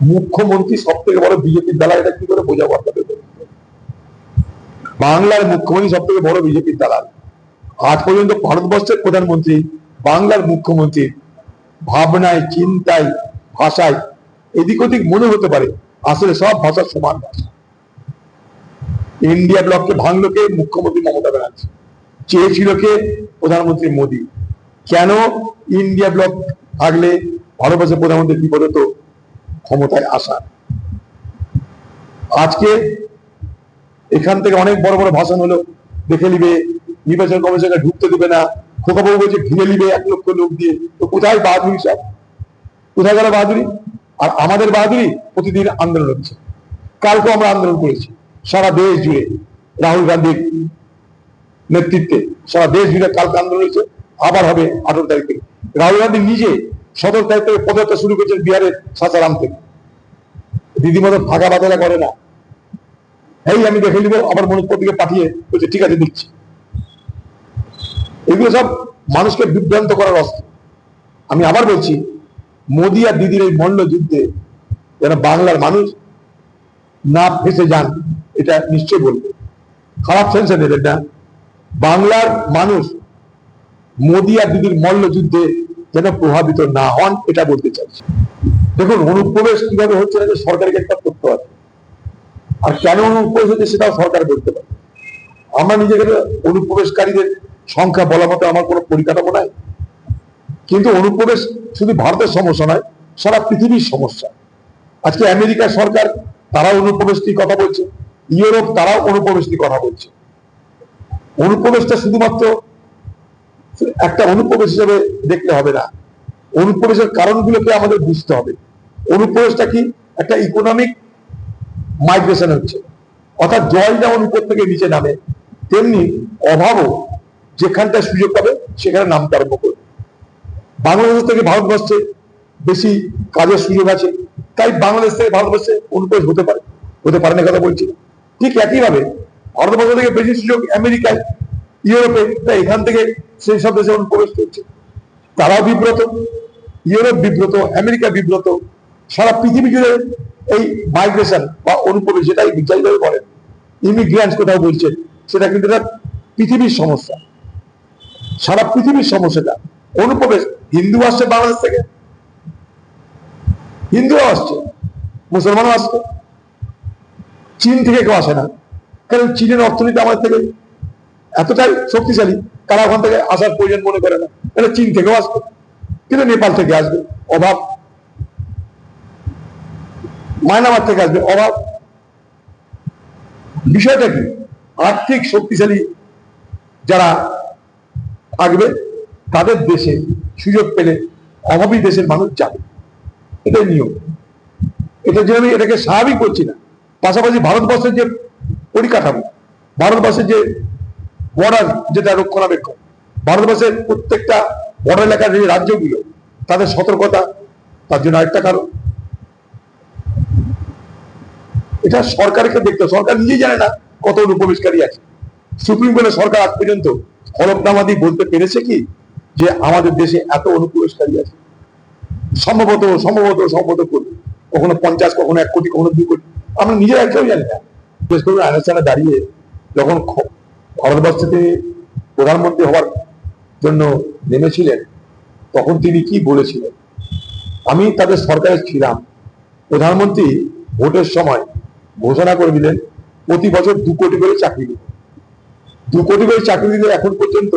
মুখ্যমন্ত্রী সব থেকে বড় বিজেপির দালাল, এটা কি করে বোঝাবো আপনাদের বাংলার মুখ্যমন্ত্রী সব থেকে বড় বিজেপির দালাল। আজ পর্যন্ত ভারতবর্ষের প্রধানমন্ত্রী, বাংলার মুখ্যমন্ত্রী, ভাবনায়, চিন্তায়, ভাষায়, এদিক ওদিক মনে হতে পারে, আসলে সব ভাষার সমান ভাষা। ইন্ডিয়া ব্লককে ভাঙলো কে? মুখ্যমন্ত্রী মমতা ব্যানার্জি। চেয়েছিল কে? প্রধানমন্ত্রী মোদী। কেন ইন্ডিয়া ব্লক থাকলে ভারতবর্ষের প্রধানমন্ত্রী বিপদ হতো ক্ষমতায় আসা। আজকে এখান থেকে অনেক বড় বড় ভাষণ হলো, দেখে নিবে, নির্বাচন কমিশনকে ঢুকতে দেবে না খোকাবাবু বলছে ঘিরে নিবে এক লক্ষ লোক দিয়ে। তো কোথায় বাহাদুরি সব? কোথায় গেল বাহাদুরি? আর আমাদের বাহাদুরি প্রতিদিন আন্দোলন হচ্ছে। কালকে আমরা আন্দোলন করেছি, সারা দেশ জুড়ে রাহুল গান্ধীর নেতৃত্বে, সারা দেশ জুড়ে কালকে আন্দোলন হয়েছে, আবার হবে আঠারো তারিখ। রাহুল গান্ধী নিজে তারিখ থেকে পদযাত্রা শুরু করেছেন বিহারের সাসারাম থেকে। দিদিমতো ফাঁকা বাতলা করে না। এই আমি দেখে নিব আবার মনোজপতিকে পাঠিয়ে বলছে, ঠিক আছে, দিচ্ছি। এগুলো সব মানুষকে বিভ্রান্ত করার অস্ত্র। আমি আবার বলছি, মোদী আর দিদির এই মল্ল যুদ্ধে যেন বাংলার মানুষ না ফেসে যান, এটা নিশ্চয় বলবে। খারাপ সেন্সে নেবেন না। বাংলার মানুষ মোদী আর দিদির মল্ল যুদ্ধে যেন প্রভাবিত না হন, এটা বলতে চাইছি দেখুন, অনুপ্রবেশ কীভাবে হচ্ছে না যে সরকারকে একটা করতে হবে আর কেন অনুপ্রবেশ হচ্ছে সেটাও সরকার বলতে পারে। আমরা নিজেকে অনুপ্রবেশকারীদের সংখ্যা বলা মতো আমার কোনো পরিকাঠামো নাই। কিন্তু অনুপ্রবেশ শুধু ভারতের সমস্যা নয়, সারা পৃথিবীর সমস্যা। আজকে আমেরিকা সরকার তারা অনুপ্রবেশ নিয়ে কথা বলছে, ইউরোপ তারাও অনুপ্রবেশ নিয়ে কথা বলছে। অনুপ্রবেশটা শুধুমাত্র একটা অনুপ্রবেশ হিসেবে দেখলে হবে না। অনুপ্রবেশের কারণগুলোকে আমাদের বুঝতে হবে। অনুপ্রবেশটা কি? একটা ইকোনমিক মাইগ্রেশন হচ্ছে। অর্থাৎ জল যেমন উপর থেকে নিচে নামে, তেমনি অভাবও যেখানটা সুযোগ পাবে, সেখানে নামতে আরম্ভ করবে। বাংলাদেশ থেকে ভারতবর্ষে বেশি কাজের সুযোগ আছে। তাই বাংলাদেশ থেকে ভারতবর্ষে অনুপ্রবেশ হতে পারে। হতে পারে না কথা বলছি। ঠিক একইভাবে ভারতবর্ষ থেকে বেশি সুযোগ আমেরিকায়, ইউরোপে, তাই এখান থেকে সেই সব দেশে অনুপ্রবেশ করছে। তারাও বিব্রত, ইউরোপ বিব্রত, আমেরিকা বিব্রত, সারা পৃথিবী জুড়ে এই মাইগ্রেশন বা অনুপ্রবেশ যেটাই যাইভাবে বলেন ইমিগ্রেন্টস কোথাও বলছেন সেটা কিন্তু একটা পৃথিবীর সমস্যা। সারা পৃথিবীর সমস্যাটা অনুপ্রবেশ, হিন্দু আসছে বাংলাদেশ থেকে। হিন্দুও আসছে, মুসলমানও আসছে। চীন থেকে কেউ আসে না। কারণ চীনের অর্থনীতি আমাদের থেকে এতটাই শক্তিশালী তারা ওখান থেকে আসার প্রয়োজন মনে করে না। তাহলে চীন থেকেও আসবে? কিন্তু নেপাল থেকে আসবে? অভাব। মায়ানমার থেকে আসবে, অভাব। বিষয়টা কি? আর্থিক শক্তিশালী যারা থাকবে, তাদের দেশে সুযোগ পেলে অভাবী দেশের মানুষ যাবে। এটাই নিয়ম। এটার জন্য আমি এটাকে স্বাভাবিক করছি না। পাশাপাশি ভারতবর্ষের যে পরিকাঠামো, ভারতবর্ষের যে বর্ডার যেটা রক্ষণাবেক্ষণ। ভারতবর্ষের প্রত্যেকটা বর্ডার এলাকার যে রাজ্যগুলো, তাদের সতর্কতা, তার জন্য আরেকটা কারণ। এটা সরকারকে দেখতে সরকার নিজেই জানে না কত অনুপ্রবেশকারী আছে। সুপ্রিম কোর্টের সরকার আজ পর্যন্ত হলফনামা দিয়ে বলতে পেরেছে কি? যে আমাদের দেশে এত অনুপ্রবেশকারী আছে। সম্ভবত সম্ভবত সম্ভবত করবে কখনো পঞ্চাশ, কখনো এক কোটি, কখনো দুই কোটি। আমরা নিজেরা কেউ জানি না। বিশেষ করে আইনস্টাইনে দাঁড়িয়ে যখন ভারতবর্ষ প্রধানমন্ত্রী হওয়ার জন্য নেমেছিলেন, তখন তিনি কি বলেছিলেন? আমি তাদের সরকারে ছিলাম। প্রধানমন্ত্রী ভোটের সময় ঘোষণা করে দিলেন, প্রতি বছর দু কোটি করে চাকরি দিবে দু কোটি করে চাকরি দিলে এখন পর্যন্ত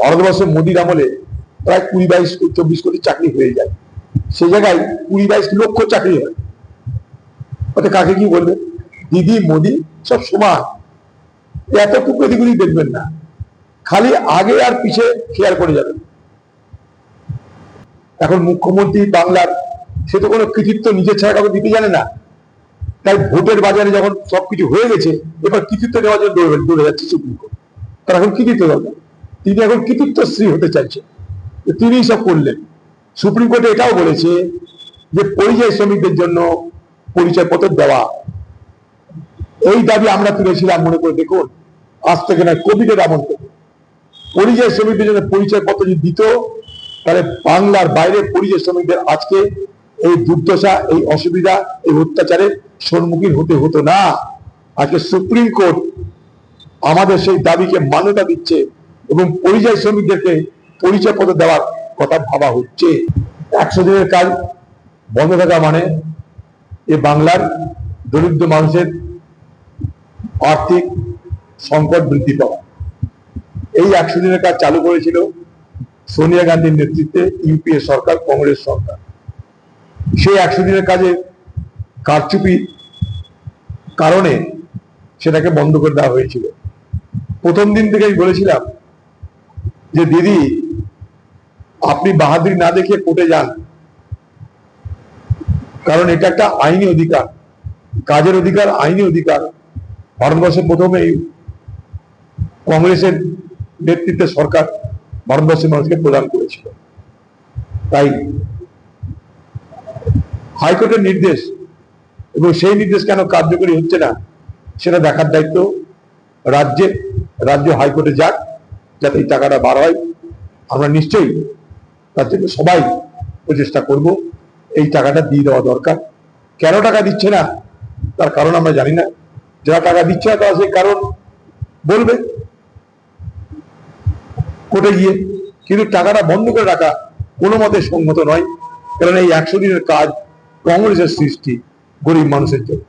ভারতবর্ষের মোদির আমলে প্রায় কুড়ি বাইশ চব্বিশ কোটি চাকরি হয়ে যায়। সে জায়গায় কুড়ি বাইশ লক্ষ চাকরি হয়। ওটা কাকে কি বলবে দিদি, মোদি সব সমান। এতটুকু এদিগুলি দেখবেন না। খালি আগে আর পিছে খেয়াল করে যাবেন। এখন মুখ্যমন্ত্রী বাংলার, সে তো কোনো কৃতিত্ব নিজের ছাড়া কাউকে দিতে জানে না। তাই ভোটের বাজারে যখন সবকিছু হয়ে গেছে, এবার কৃতিত্ব নেওয়ার জন্য দৌড়ে দৌড়ে যাচ্ছে সুপ্রিম কোর্ট। তার এখন কৃতিত্ব দরকার। তিনি এখন কৃতিত্বশ্রী হতে চাইছেন তো তিনিই সব করলেন। সুপ্রিম কোর্টে এটাও বলেছে যে পরিযায়ী শ্রমিকদের জন্য পরিচয় পত্র দেওয়া এই দাবি আমরা তুলেছিলাম, মনে করে দেখুন, আজ থেকে নয়, কোভিডের আমল থেকে পরিযায়ী শ্রমিকদের জন্য পরিচয় পত্র যদি দিত, তাহলে বাংলার বাইরে পরিযায়ী শ্রমিকদের আজকে এই দুর্দশা, এই অসুবিধা, এই অত্যাচারের সম্মুখীন হতে হতো না। আজকে সুপ্রিম কোর্ট আমাদের সেই দাবিকে মান্যতা দিচ্ছে এবং পরিযায়ী শ্রমিকদেরকে পরিচয়পত্র দেওয়ার কথা ভাবা হচ্ছে। একশো দিনের কাজ বন্ধ থাকা মানে এ বাংলার দরিদ্র মানুষের আর্থিক সংকট বৃদ্ধি পাওয়া এই একশো দিনের কাজ চালু করেছিল সোনিয়া গান্ধীর নেতৃত্বে ইউপিএ সরকার, কংগ্রেস সরকার। সেই একশো দিনের কাজে কারচুপি কারণে সেটাকে বন্ধ করে দেওয়া হয়েছিল। প্রথম দিন থেকে আমি বলেছিলাম যে, দিদি, আপনি বাহাদুরি না দেখে কোর্টে যান। কারণ এটা একটা আইনি অধিকার, কাজের অধিকার, আইনি অধিকার। ভারতবর্ষে প্রথমে কংগ্রেসের নেতৃত্বে সরকার ভারতবর্ষের মানুষকে প্রদান করেছিল। তাই হাইকোর্টের নির্দেশ এবং সেই নির্দেশ কেন কার্যকরী হচ্ছে না, সেটা দেখার দায়িত্ব রাজ্যে, রাজ্য হাইকোর্টে যাক, যাতে এই টাকাটা বার হয়। আমরা নিশ্চয়ই তার জন্য সবাই প্রচেষ্টা করব, এই টাকাটা দিয়ে দেওয়া দরকার। কেন টাকা দিচ্ছে না, তার কারণ আমরা জানি না। যারা টাকা দিচ্ছে না, তারা কারণ বলবে। কোর্টে গিয়ে। কিন্তু টাকাটা বন্ধ করে রাখা কোনো মতে সঙ্গত নয়। কারণ এই একশো দিনের কাজ কংগ্রেসের সৃষ্টি গরিব মানুষের জন্য।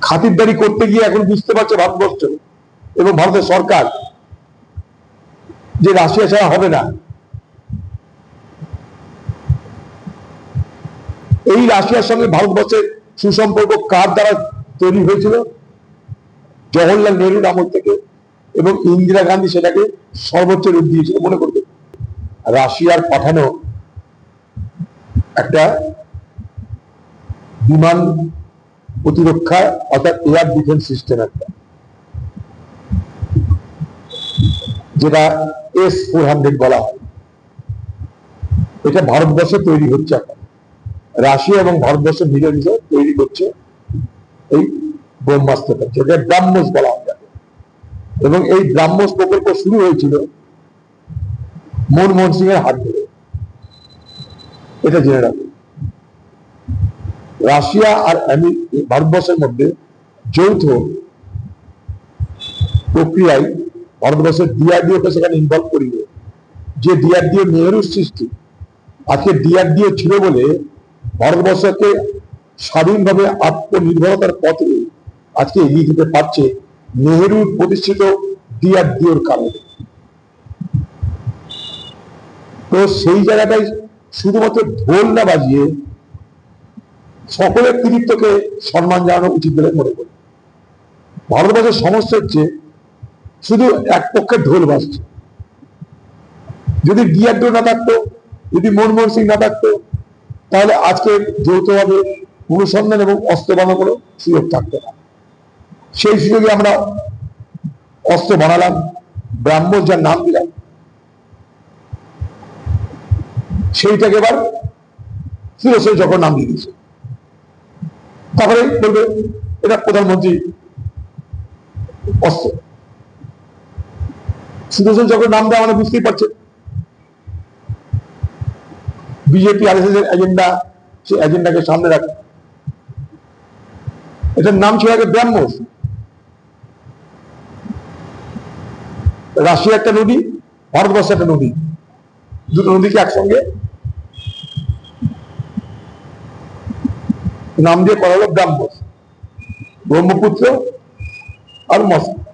খাতিরদারি করতে গিয়ে এখন বুঝতে পারছে ভারতবর্ষ এবং ভারতের সরকার যে রাশিয়া ছাড়া হবে না। এই রাশিয়ার সঙ্গে ভারতবর্ষের সুসম্পর্ক কার দ্বারা তৈরি হয়েছিল? জওহরলাল নেহরুর আমল থেকে এবং ইন্দিরা গান্ধী সেটাকে সর্বোচ্চ রূপ দিয়েছিল মনে করবে। রাশিয়ার পাঠানো একটা বিমান প্রতিরক্ষা অর্থাৎ এয়ার ডিফেন্স সিস্টেম একটা, যেটা এস ফোর হান্ড্রেড বলা হয়। এটা ভারতবর্ষে তৈরি হচ্ছে এখন। রাশিয়া এবং ভারতবর্ষ মিলে মিলে তৈরি করছে এই ব্রহ্মাস্ত্রটা যেটা ব্রাহ্মস বলা হয়। এবং এই ব্রাহ্মস প্রকল্প শুরু হয়েছিল মনমোহন সিং এর হাত ধরে। এটা জেনে রাখুন রাশিয়া আর আমেরি- ভারতবর্ষের মধ্যে যৌথ প্রক্রিয়ায় ভারতবর্ষের ডিআরডিও কে সেখানে ইনভলভ করিয়ে, যে ডিআরডিও নেহরুর সৃষ্টি আজকে ডিআরডিও ছিল বলে ভারতবর্ষকে স্বাধীনভাবে আত্মনির্ভরতার পথে আজকে এগিয়ে যেতে পারছে নেহরুর প্রতিষ্ঠিত ডিআরডিওর কারণে। তো সেই জায়গাটাই শুধুমাত্র ঢোল না বাজিয়ে সকলের কৃতিত্বকে সম্মান জানানো উচিত বলে মনে করি। ভারতবর্ষের সমস্যা হচ্ছে শুধু এক পক্ষে ঢোল বাজছে। যদি ডিআরডিও না থাকতো, যদি মনমোহন সিং না থাকতো, তাহলে আজকে যৌথভাবে অনুসন্ধান এবং অস্ত্র বানানোর সুযোগ থাকতো না। সেই সুযোগে আমরা অস্ত্র বানালাম ব্রাহ্মণ যার নাম দিলাম। সেইটাকে এবার ফিরোসে যখন নাম দিয়ে দিয়েছে। তারপরে বলবে, এটা প্রধানমন্ত্রী অস্ত্র। সুদর্শন যখন নাম দেওয়া মানে বুঝতেই পারছে। বিজেপি আর এর এজেন্ডা সেই এজেন্ডাকে সামনে রাখে। এটার নাম ছিল আগে ব্রাহ্মস রাশিয়া একটা নদী, ভারতবর্ষ একটা নদী। দুটো নদীকে একসঙ্গে? নাম দিয়ে করা হলো ব্রাহ্মণ, ব্রহ্মপুত্র আর মস্কো।